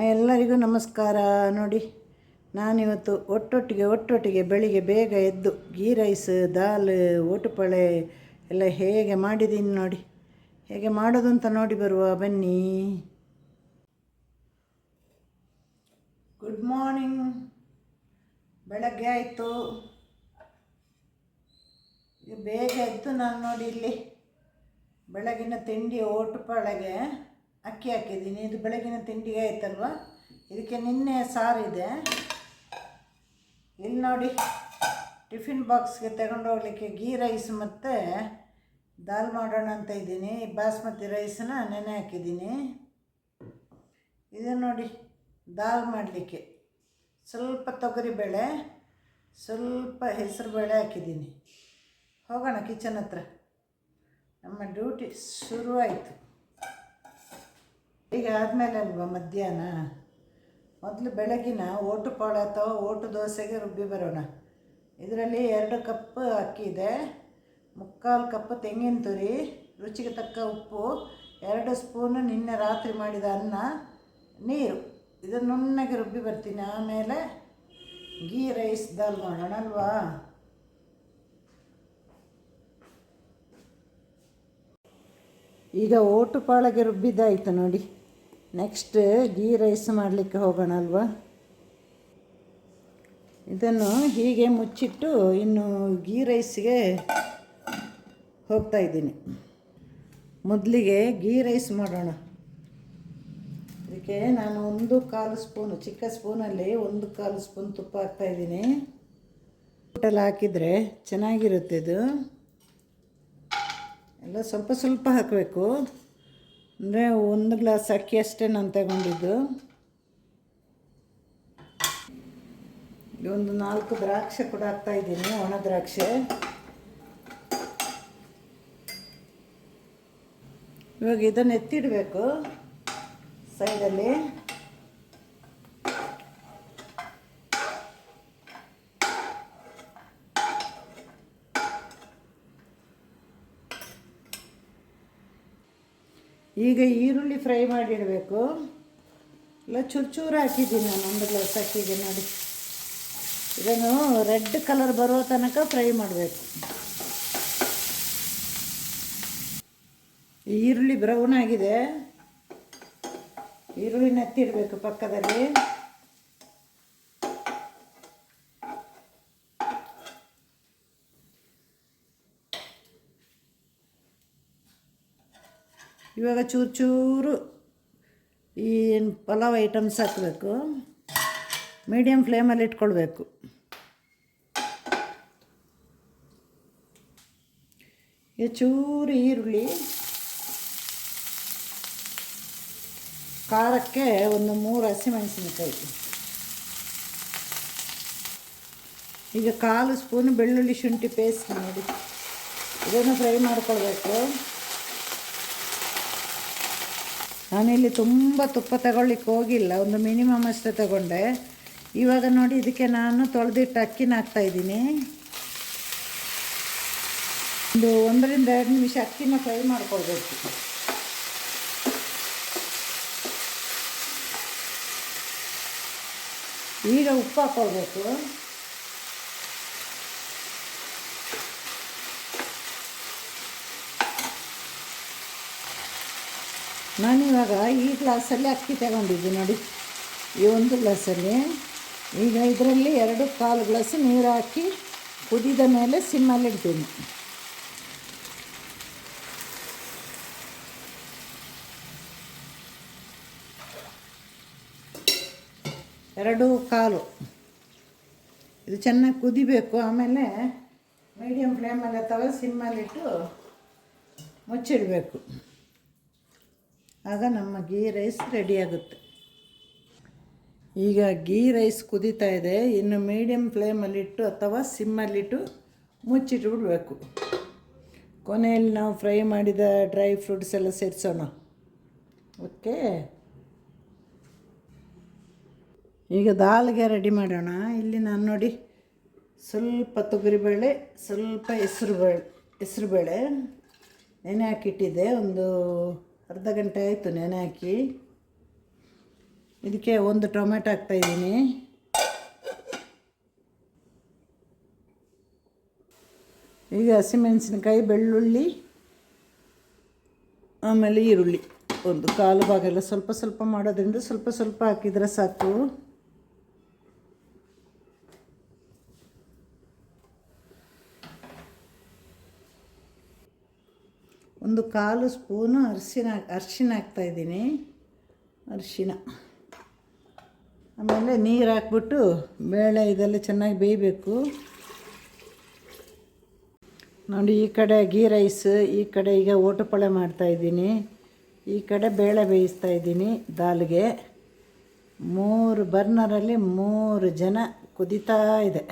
ಎಲ್ಲರಿಗೂ ನಮಸ್ಕಾರ. ನೋಡಿ, ನಾನಿವತ್ತು ಒಟ್ಟೊಟ್ಟಿಗೆ ಒಟ್ಟೊಟ್ಟಿಗೆ ಬೆಳಿಗ್ಗೆ ಬೇಗ ಎದ್ದು ಗೀ ರೈಸ್, ದಾಲ್, ಓಟುಪಳೆ ಎಲ್ಲ ಹೇಗೆ ಮಾಡಿದ್ದೀನಿ ನೋಡಿ. ಹೇಗೆ ಮಾಡೋದು ಅಂತ ನೋಡಿ ಬರುವ, ಬನ್ನಿ. ಗುಡ್ ಮಾರ್ನಿಂಗ್ ಬೆಳಗ್ಗೆ ಆಯಿತು. ಬೇಗ ಎದ್ದು ನಾನು ನೋಡಿ ಇಲ್ಲಿ ಬೆಳಗಿನ ತಿಂಡಿ ಓಟುಪಾಳೆಗೆ ಅಕ್ಕಿ ಹಾಕಿದ್ದೀನಿ. ಇದು ಬೆಳಗಿನ ತಿಂಡಿಗೆ ಆಯ್ತಲ್ವ? ಇದಕ್ಕೆ ನಿನ್ನೆ ಸಾರಿದೆ ಇಲ್ಲಿ ನೋಡಿ, ಟಿಫಿನ್ ಬಾಕ್ಸ್ಗೆ ತಗೊಂಡು ಹೋಗ್ಲಿಕ್ಕೆ ಗೀ ರೈಸ್ ಮತ್ತು ದಾಲ್ ಮಾಡೋಣ ಅಂತ ಇದ್ದೀನಿ. ಬಾಸ್ಮತಿ ರೈಸನ್ನ ನೆನೆ ಹಾಕಿದ್ದೀನಿ. ಇದು ನೋಡಿ, ದಾಲ್ ಮಾಡಲಿಕ್ಕೆ. ಸ್ವಲ್ಪ ತೊಗರಿಬೇಳೆ ಸ್ವಲ್ಪ ಹೆಸರು ಬೇಳೆ ಹಾಕಿದ್ದೀನಿ. ಹೋಗೋಣ ಕಿಚನ್ ಹತ್ರ. ನಮ್ಮ ಡ್ಯೂಟಿ ಶುರುವಾಯಿತು. ಈಗ ಆದಮೇಲೆ ಅಲ್ವಾ ಮಧ್ಯಾಹ್ನ? ಮೊದಲು ಬೆಳಗಿನ ಓಟು ಪಾಳು ಅಥವಾ ಓಟು ದೋಸೆಗೆ ರುಬ್ಬಿ ಬರೋಣ. ಇದರಲ್ಲಿ ಎರಡು ಕಪ್ ಅಕ್ಕಿ ಇದೆ, ಮುಕ್ಕಾಲು ಕಪ್ ತೆಂಗಿನ ತುರಿ, ರುಚಿಗೆ ತಕ್ಕ ಉಪ್ಪು, ಎರಡು ಸ್ಪೂನು ನಿನ್ನೆ ರಾತ್ರಿ ಮಾಡಿದ ಅನ್ನ, ನೀರು. ಇದನ್ನು ನುಣ್ಣಗೆ ರುಬ್ಬಿ ಬರ್ತೀನಿ. ಆಮೇಲೆ ಗೀ ರೈಸ್, ದಾಲ್ ಮಾಡೋಣ ಅಲ್ವಾ? ಈಗ ಓಟು ಪಾಳಗೆ ರುಬ್ಬಿದ್ದಾಯಿತು ನೋಡಿ. ನೆಕ್ಸ್ಟ್ ಗೀ ರೈಸ್ ಮಾಡಲಿಕ್ಕೆ ಹೋಗೋಣ ಅಲ್ವಾ ಇದನ್ನು ಹೀಗೆ ಮುಚ್ಚಿಟ್ಟು ಇನ್ನು ಗೀ ರೈಸ್ಗೆ ಹೋಗ್ತಾ ಇದ್ದೀನಿ. ಮೊದಲಿಗೆ ಗೀ ರೈಸ್ ಮಾಡೋಣ. ಅದಕ್ಕೆ ನಾನು ಒಂದು ಕಾಲು ಸ್ಪೂನು, ಚಿಕ್ಕ ಸ್ಪೂನಲ್ಲಿ ಒಂದು ಕಾಲು ಸ್ಪೂನ್ ತುಪ್ಪ ಹಾಕ್ತಾಯಿದ್ದೀನಿ ಊಟಲ್ಲಿ ಹಾಕಿದರೆ ಚೆನ್ನಾಗಿರುತ್ತೆ ಇದು. ಎಲ್ಲ ಸ್ವಲ್ಪ ಸ್ವಲ್ಪ ಹಾಕಬೇಕು. ಅಂದರೆ ಒಂದು ಗ್ಲಾಸ್ ಅಕ್ಕಿ ಅಷ್ಟೇ ನಾನು ತಗೊಂಡಿದ್ದು. ಒಂದು ನಾಲ್ಕು ದ್ರಾಕ್ಷೆ ಕೂಡ ಹಾಕ್ತಾ ಇದ್ದೀನಿ, ಒಣ ದ್ರಾಕ್ಷೆ. ಇವಾಗ ಇದನ್ನು ಎತ್ತಿಡಬೇಕು ಸೈಡಲ್ಲಿ. ಈಗ ಈರುಳ್ಳಿ ಫ್ರೈ ಮಾಡಿಡಬೇಕು. ಇಲ್ಲ, ಚೂರು ಚೂರು ಹಾಕಿದ್ದೀನಿ ನಾನು ಒಂದು ಗ್ಲಾಸ್ ಅಕ್ಕಿಗೆ ನೋಡಿ. ಇದನ್ನು ರೆಡ್ ಕಲರ್ ಬರೋ ತನಕ ಫ್ರೈ ಮಾಡಬೇಕು. ಈರುಳ್ಳಿ ಬ್ರೌನ್ ಆಗಿದೆ. ಈರುಳ್ಳಿ ನೆತ್ತಿಡಬೇಕು ಪಕ್ಕದಲ್ಲಿ. ಇವಾಗ ಚೂರು ಚೂರು ಈ ಪಲಾವ್ ಐಟಮ್ಸ್ ಹಾಕಬೇಕು ಮೀಡಿಯಮ್ ಫ್ಲೇಮಲ್ಲಿ ಇಟ್ಕೊಳ್ಬೇಕು ಈಗ ಚೂರು ಈರುಳ್ಳಿ, ಖಾರಕ್ಕೆ ಒಂದು ಮೂರು ಹಸಿಮೆಣಸಿನಕಾಯಿ. ಈಗ ಕಾಲು ಸ್ಪೂನ್ ಬೆಳ್ಳುಳ್ಳಿ ಶುಂಠಿ ಪೇಸ್ಟ್ ನೋಡಿ ಇದನ್ನು ಫ್ರೈ ಮಾಡ್ಕೊಳ್ಬೇಕು. ನಾನಿಲ್ಲಿ ತುಂಬ ತುಪ್ಪ ತಗೊಳ್ಳಿಕ್ಕೆ ಹೋಗಿಲ್ಲ, ಒಂದು ಮಿನಿಮಮ್ ಅಷ್ಟೇ ತಗೊಂಡೆ. ಇವಾಗ ನೋಡಿ ಇದಕ್ಕೆ ನಾನು ತೊಳೆದಿಟ್ಟು ಅಕ್ಕಿನ ಹಾಕ್ತಾಯಿದ್ದೀನಿ ಒಂದು ಒಂದರಿಂದ ಎರಡು ನಿಮಿಷ ಅಕ್ಕಿನ ಫ್ರೈ ಮಾಡ್ಕೊಳ್ಬೇಕು. ಈಗ ಉಪ್ಪು ಹಾಕ್ಕೊಳ್ಬೇಕು ನಾನಿವಾಗ ಈ ಗ್ಲಾಸಲ್ಲಿ ಅಕ್ಕಿ ತಗೊಂಡಿದ್ದೆ ನೋಡಿ. ಈ ಒಂದು ಗ್ಲಾಸಲ್ಲಿ ಈಗ ಇದರಲ್ಲಿ ಎರಡು ಕಾಲು ಗ್ಲಾಸ್ ನೀರು ಹಾಕಿ ಕುದಿದ ಮೇಲೆ ಸಿಮ್ಮಲ್ಲಿ ಇಡ್ತೀನಿ. ಎರಡು ಕಾಲು. ಇದು ಚೆನ್ನಾಗಿ ಕುದಿಬೇಕು. ಆಮೇಲೆ ಮೀಡಿಯಮ್ ಫ್ಲೇಮಲ್ಲಿ ಅಥವಾ ಸಿಮ್ಮಲ್ಲಿಟ್ಟು ಮುಚ್ಚಿಡಬೇಕು. ಆಗ ನಮ್ಮ ಗೀ ರೈಸ್ ರೆಡಿಯಾಗುತ್ತೆ ಈಗ ಗೀ ರೈಸ್ ಕುದೀತಾ ಇದೆ. ಇನ್ನು ಮೀಡಿಯಮ್ ಫ್ಲೇಮಲ್ಲಿಟ್ಟು ಅಥವಾ ಸಿಮ್ಮಲ್ಲಿಟ್ಟು ಮುಚ್ಚಿಟ್ಟು ಬಿಡಬೇಕು. ಕೊನೆಯಲ್ಲಿ ನಾವು ಫ್ರೈ ಮಾಡಿದ ಡ್ರೈ ಫ್ರೂಟ್ಸ್ ಎಲ್ಲ ಸೇರಿಸೋಣ. ಓಕೆ ಈಗ ದಾಲ್ಗೆ ರೆಡಿ ಮಾಡೋಣ. ಇಲ್ಲಿ ನಾನು ನೋಡಿ ಸ್ವಲ್ಪ ತೊಗರಿಬೇಳೆ ಸ್ವಲ್ಪ ಹೆಸರುಬೇಳೆ ಹೆಸರುಬೇಳೆ ನೆನೆ ಹಾಕಿಟ್ಟಿದ್ದೆ. ಒಂದು ಅರ್ಧ ಗಂಟೆ ಆಯಿತು ನೆನೆ ಹಾಕಿ. ಇದಕ್ಕೆ ಒಂದು ಟೊಮೆಟೊ ಹಾಕ್ತಾಯಿದ್ದೀನಿ ಈಗ ಹಸಿಮೆಣಸಿನಕಾಯಿ, ಬೆಳ್ಳುಳ್ಳಿ, ಆಮೇಲೆ ಈರುಳ್ಳಿ. ಒಂದು ಕಾಲು ಭಾಗ ಎಲ್ಲ ಸ್ವಲ್ಪ ಸ್ವಲ್ಪ ಮಾಡೋದ್ರಿಂದ ಸ್ವಲ್ಪ ಸ್ವಲ್ಪ ಹಾಕಿದರೆ ಸಾಕು. ಒಂದು ಕಾಲು ಸ್ಪೂನು ಅರಿಶಿನ ಅರಿಶಿನ ಹಾಕ್ತಾಯಿದ್ದೀನಿ ಅರಿಶಿನ. ಆಮೇಲೆ ನೀರು ಹಾಕ್ಬಿಟ್ಟು ಬೇಳೆ ಇದೆಲ್ಲ ಚೆನ್ನಾಗಿ ಬೇಯಬೇಕು. ನೋಡಿ, ಈ ಕಡೆ ಗೀ ರೈಸ್, ಈ ಕಡೆ ಈಗ ಓಟುಪಳೆ ಮಾಡ್ತಾಯಿದ್ದೀನಿ ಈ ಕಡೆ ಬೇಳೆ ಬೇಯಿಸ್ತಾ ಇದ್ದೀನಿ ದಾಲ್ಗೆ. ಮೂರು ಬರ್ನರಲ್ಲಿ ಮೂರು ಜನ ಕುದಿತಾ ಇದೆ.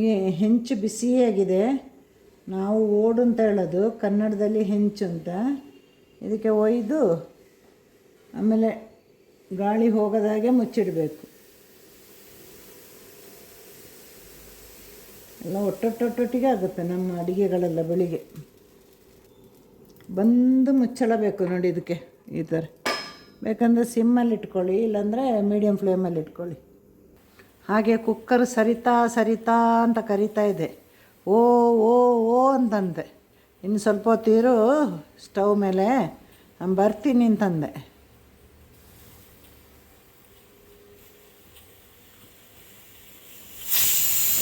ಈ ಹೆಂಚು ಬಿಸಿಯಾಗಿದೆ. ನಾವು ಓಡು ಅಂತ ಹೇಳೋದು ಕನ್ನಡದಲ್ಲಿ ಹೆಂಚು ಅಂತ. ಇದಕ್ಕೆ ಒಯ್ದು ಆಮೇಲೆ ಗಾಳಿ ಹೋಗದಾಗೆ ಮುಚ್ಚಿಡಬೇಕು. ಎಲ್ಲ ಒಟ್ಟೊಟ್ಟೊಟ್ಟೊಟ್ಟಿಗೆ ಆಗುತ್ತೆ ನಮ್ಮ ಅಡುಗೆಗಳೆಲ್ಲ ಬೆಳಿಗ್ಗೆ. ಬಂದು ಮುಚ್ಚಳಬೇಕು ನೋಡಿ ಇದಕ್ಕೆ ಈ ಥರ. ಬೇಕಂದರೆ ಸಿಮ್ಮಲ್ಲಿ ಇಟ್ಕೊಳ್ಳಿ, ಇಲ್ಲಾಂದರೆ ಮೀಡಿಯಮ್ ಫ್ಲೇಮಲ್ಲಿ ಇಟ್ಕೊಳ್ಳಿ. ಹಾಗೆ ಕುಕ್ಕರ್ ಸರಿತಾ ಸರಿತಾ ಅಂತ ಕರಿತಾ ಇದೆ. ಓ ಓ ಓ ಅಂತಂದೆ. ಇನ್ನು ಸ್ವಲ್ಪ ಹೊತ್ತಿರು ಸ್ಟವ್ ಮೇಲೆ ನಾನು ಬರ್ತೀನಿ ಅಂತಂದೆ.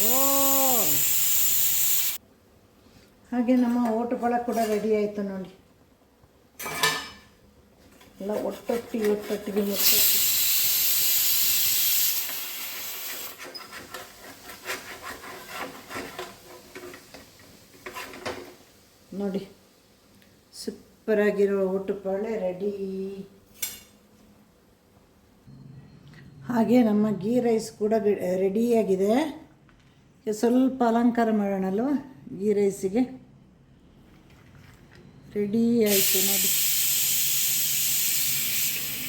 ಓ. ಹಾಗೆ ನಮ್ಮ ಓಟುಪಳ ಕೂಡ ರೆಡಿ ಆಯಿತು ನೋಡಿ. ಎಲ್ಲ ಒಟ್ಟೊಟ್ಟಿಗೆ ಒಟ್ಟೊಟ್ಟಿಗೆ ಒಟ್ಟೊಟ್ಟಿಗೆ. ನೋಡಿ. ಸೂಪರಾಗಿರೋ ಊಟಪಾಳೆ ರೆಡಿ ಹಾಗೆ ನಮ್ಮ ಗೀ ರೈಸ್ ಕೂಡ ರೆಡಿಯಾಗಿದೆ ಸ್ವಲ್ಪ ಅಲಂಕಾರ ಮಾಡೋಣಲ್ವ ಗೀ? ರೈಸಿಗೆ ರೆಡಿ ಆಯಿತು ನೋಡಿ.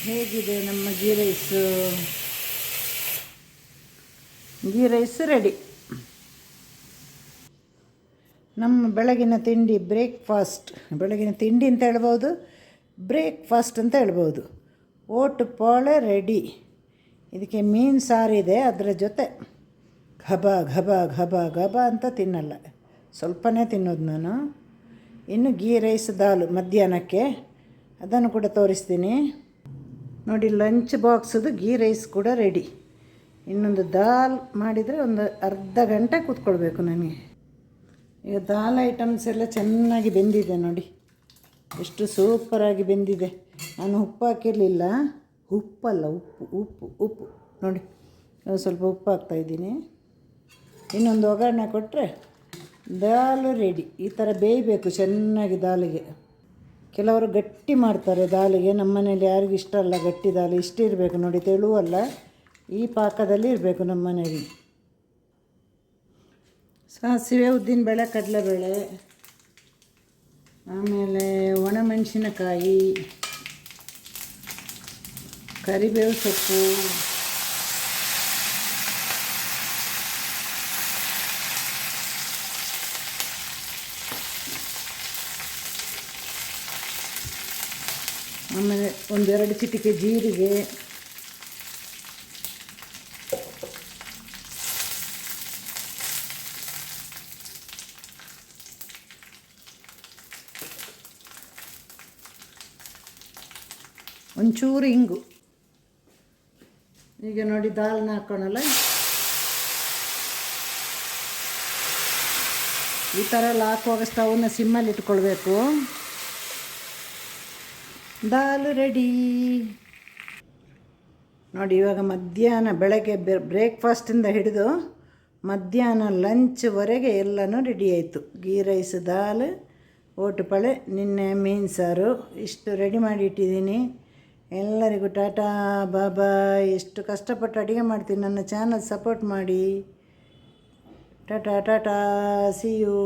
ಹೇಗಿದೆ ನಮ್ಮ ghee rice ghee rice ready ನಮ್ಮ ಬೆಳಗಿನ ತಿಂಡಿ ಬ್ರೇಕ್ಫಾಸ್ಟ್. ಬೆಳಗಿನ ತಿಂಡಿ ಅಂತ ಹೇಳ್ಬೋದು, ಬ್ರೇಕ್ಫಾಸ್ಟ್ ಅಂತ ಹೇಳ್ಬೋದು. ಓಟ್ ಪೋಳೆ ರೆಡಿ. ಇದಕ್ಕೆ ಮೀನು ಸಾರಿದೆ ಅದರ ಜೊತೆ ಘಬ ಘಬ ಘಬ ಘಬ ಅಂತ ತಿನ್ನಲ್ಲ. ಸ್ವಲ್ಪನೇ ತಿನ್ನೋದು ನಾನು. ಇನ್ನು ಗೀ ರೈಸ್ ದಾಲು ಮಧ್ಯಾಹ್ನಕ್ಕೆ. ಅದನ್ನು ಕೂಡ ತೋರಿಸ್ತೀನಿ. ನೋಡಿ, ಲಂಚ್ ಬಾಕ್ಸದು ಗೀ ರೈಸ್ ಕೂಡ ರೆಡಿ. ಇನ್ನೊಂದು ದಾಲ್ ಮಾಡಿದರೆ ಒಂದು ಅರ್ಧ ಗಂಟೆ ಕೂತ್ಕೊಳ್ಬೇಕು ನನಗೆ. ಈಗ ದಾಲ್ ಐಟಮ್ಸ್ ಎಲ್ಲ ಚೆನ್ನಾಗಿ ಬೆಂದಿದೆ ನೋಡಿ. ಎಷ್ಟು ಸೂಪರಾಗಿ ಬೆಂದಿದೆ. ನಾನು ಉಪ್ಪು ಹಾಕಿರಲಿಲ್ಲ. ಉಪ್ಪಲ್ಲ, ಉಪ್ಪು ಉಪ್ಪು ಉಪ್ಪು. ನೋಡಿ ಸ್ವಲ್ಪ ಉಪ್ಪು ಹಾಕ್ತಾಯಿದ್ದೀನಿ ಇನ್ನೊಂದು ಒಗ್ಗರಣೆ ಕೊಟ್ಟರೆ ದಾಲು ರೆಡಿ ಈ ಥರ ಬೇಯಬೇಕು ಚೆನ್ನಾಗಿ ದಾಲಿಗೆ. ಕೆಲವರು ಗಟ್ಟಿ ಮಾಡ್ತಾರೆ ದಾಲಿಗೆ. ನಮ್ಮ ಮನೇಲಿ ಯಾರಿಗೂ ಇಷ್ಟ ಅಲ್ಲ ಗಟ್ಟಿ ದಾಲು. ಇಷ್ಟ ಇರಬೇಕು ನೋಡಿ, ತೆಳುವಲ್ಲ. ಈ ಪಾಕದಲ್ಲಿ ಇರಬೇಕು ನಮ್ಮ ಮನೆಯಲ್ಲಿ ಸಾಸಿವೆ ಉದ್ದಿನ ಉದ್ದಿನಬೇಳೆ ಕಡಲೆಬೇಳೆ ಆಮೇಲೆ ಒಣಮೆಣಸಿನಕಾಯಿ ಕರಿಬೇವು ಸೊಪ್ಪು ಆಮೇಲೆ ಒಂದೆರಡು ಚಿಟಿಕೆ ಜೀರಿಗೆ. ಒಂಚೂರು ಇಂಗು. ಈಗ ನೋಡಿ ದಾಲ್ನ ಹಾಕೋಣಲ್ಲ? ಈ ಥರ ಎಲ್ಲ ಹಾಕುವಾಗ ಸ್ಟವ್ನ ಸಿಮ್ಮಲ್ಲಿ ಇಟ್ಕೊಳ್ಬೇಕು. ದಾಲ್ ರೆಡಿ ನೋಡಿ ಇವಾಗ ಮಧ್ಯಾಹ್ನ ಬೆಳಗ್ಗೆ ಬ್ರೇಕ್ಫಾಸ್ಟಿಂದ ಹಿಡಿದು ಮಧ್ಯಾಹ್ನ ಲಂಚ್ವರೆಗೆ ಎಲ್ಲನೂ ರೆಡಿ ಆಯಿತು. ಗೀ ರೈಸ್ ದಾಲ್ ಓಟುಪಳೆ ನಿನ್ನೆ ಮೀನು ಸಾರು. ಇಷ್ಟು ರೆಡಿ ಮಾಡಿ ಇಟ್ಟಿದ್ದೀನಿ. ಎಲ್ಲರಿಗೂ ಟಾಟಾ, ಬಾಬಾ, ಎಷ್ಟು ಕಷ್ಟಪಟ್ಟು ಅಡುಗೆ ಮಾಡ್ತೀನಿ, ನನ್ನ ಚಾನಲ್ ಸಪೋರ್ಟ್ ಮಾಡಿ. Tata Tata C you